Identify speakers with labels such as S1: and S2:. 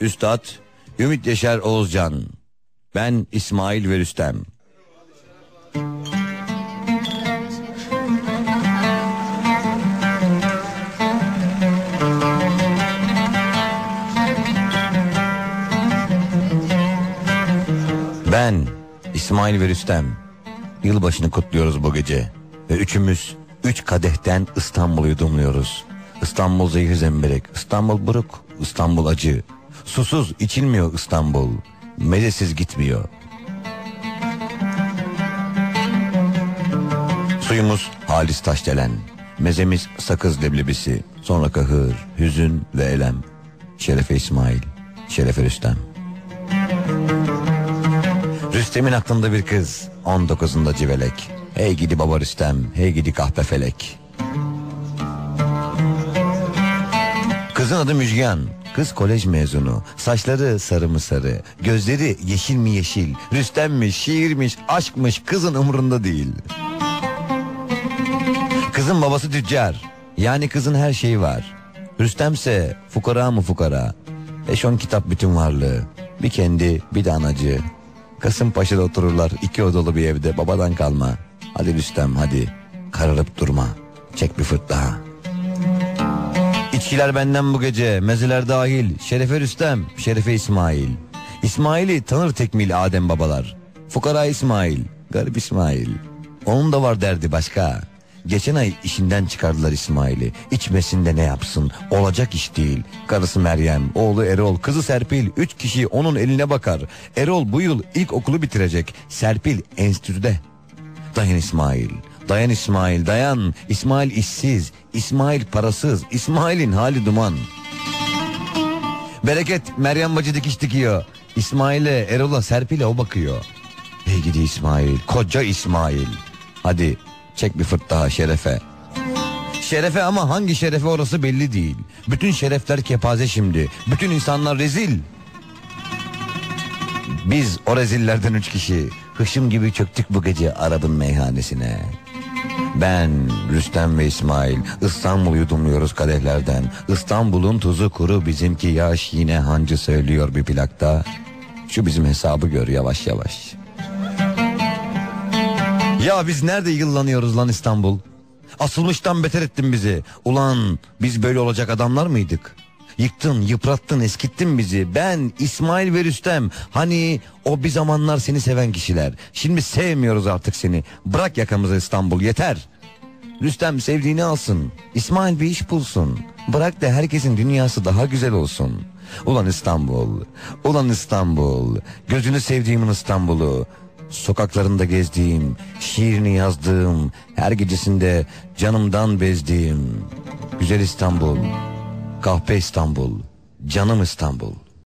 S1: Üstad Ümit Yaşar Oğuzcan. Ben İsmail ve Rüstem. Ben İsmail ve Rüstem. Yılbaşını kutluyoruz bu gece. Ve üçümüz üç kadehten İstanbul'u yudumluyoruz. İstanbul zehir zemberek, İstanbul buruk, İstanbul acı. Susuz içilmiyor İstanbul, mezesiz gitmiyor. Suyumuz halis taşdelen, mezemiz sakız leblebisi, sonra kahır, hüzün ve elem. Şerefe İsmail, şerefe Rüstem. Rüstem'in aklında bir kız 19'unda civelek Hey gidi baba Rüstem Hey gidi kahpe felek Kızın adı Müjgan Kız kolej mezunu Saçları sarı mı sarı Gözleri yeşil mi yeşil Rüstemmiş şiirmiş aşkmış Kızın umurunda değil Kızın babası tüccar Yani kızın her şeyi var Rüstemse fukara mı fukara Beş on kitap bütün varlığı Bir kendi bir de anacı Kasımpaşa'da otururlar iki odalı bir evde babadan kalma. Hadi Rüstem hadi kararıp durma. Çek bir fırt daha. İçkiler benden bu gece mezeler dahil. Şerefe Rüstem, Şerefe İsmail. İsmail'i tanır tekmil Adem babalar. Fukara İsmail, garip İsmail. Onun da var derdi başka. Geçen ay işinden çıkardılar İsmail'i. İçmesinde ne yapsın? Olacak iş değil. Karısı Meryem, oğlu Erol, kızı Serpil. Üç kişi onun eline bakar. Erol bu yıl ilk okulu bitirecek. Serpil enstitüde. Dayan İsmail. Dayan İsmail, dayan. İsmail işsiz. İsmail parasız. İsmail'in hali duman. Bereket Meryem bacı dikiş dikiyor. İsmail'e, Erol'a, Serpil'e o bakıyor. Hey gidi İsmail, koca İsmail. Hadi çek bir fırt daha şerefe. Şerefe ama hangi şerefe orası belli değil. Bütün şerefler kepaze şimdi. Bütün insanlar rezil. Biz o rezillerden üç kişi hışım gibi çöktük bu gece Arap'ın meyhanesine. Ben, Rüstem ve İsmail İstanbul'u yudumluyoruz kadehlerden. İstanbul'un tuzu kuru bizimki yaş yine hancı söylüyor bir plakta. Şu bizim hesabı gör yavaş yavaş. Ya biz nerede yıllanıyoruz lan İstanbul? Asılmıştan beter ettin bizi. Ulan biz böyle olacak adamlar mıydık? Yıktın, yıprattın, eskittin bizi. Ben, İsmail ve Rüstem. Hani o bir zamanlar seni seven kişiler. Şimdi sevmiyoruz artık seni. Bırak yakamızı İstanbul yeter. Rüstem sevdiğini alsın. İsmail bir iş bulsun. Bırak da herkesin dünyası daha güzel olsun. Ulan İstanbul, ulan İstanbul. Gözünü sevdiğimin İstanbul'u. Sokaklarında gezdiğim, şiirini yazdığım, her gecesinde canımdan bezdiğim. Güzel İstanbul, kahpe İstanbul, canım İstanbul.